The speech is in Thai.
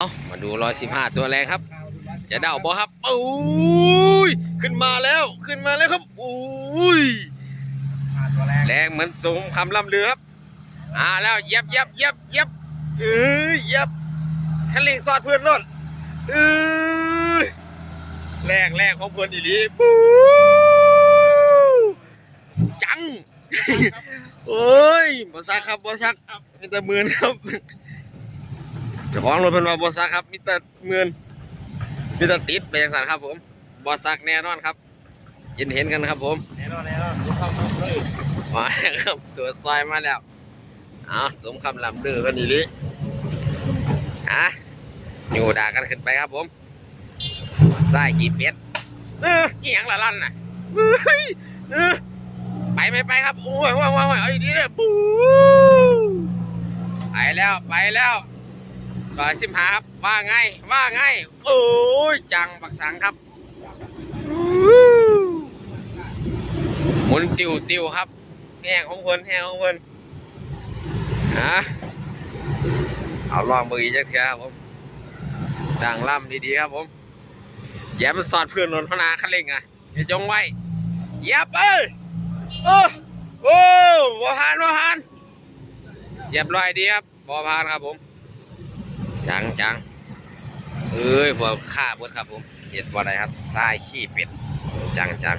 เอามาดูร้อยสิบห้าตัวแรงครับ จะเดาบอครับโอ้ยขึ้นมาแล้วขึ้นมาแล้วครับโอ้ยแรงเหมือนสงคำล่ำเรือครับอ่าแล้วเย็บเย็บเย็บเย็บเอ้ยเย็บคันเร่งสอดเพื่อนรถเอ้ยแรงแรงของเพื่อนอีหลีปูจังโอ้ยบอสักครับบอสักมีแต่มื่นครับ เจ้าของรถเพิ่นว่าบอสักครับมีแต่หมื่นมีแต่ติดไปอย่างสันครับผมบอสักแน่นอนครับเห็นเห็นกันครับผมแน่นอนแน่นอนรู้ความรู้เลยมาแล้วครับตัวซอยมาแล้วเอาสมคำลำดื้อคนนี้ลิฮะอยู่ด่ากันขึ้นไปครับผมสายขีดเป็ดเออนี่ยังละลั่นน่ะเฮ้ยไปไม่ไปครับโอ้ยว้าวว้าวว้าวเอาดีๆเลยปู๊ไปแล้วไปแล้ว ต่อยสิมหาครับ ว่าไง ว่าไง โอ้ย จังบักสังครับ หมุนติวติวครับ แห้งของเพิ่นแห้งของเพิ่นฮะเอาลองเบอร์อีกจักเถื่อครับผมดังล่ำดีๆครับผมอย่ามันสอดเพื่อนหล่นพนาคันเร่งอะอย่าจงไว้ยียบเอ้ยโอ้โอ้บ่ผ่านบ่ผ่านเยียบร้อยดีครับบ่ผ่านครับผม จังจังเอ้ยพวกข้าเบิดครับผมเห็ดบ่อไดครับทรายขี้เป็ดจังจัง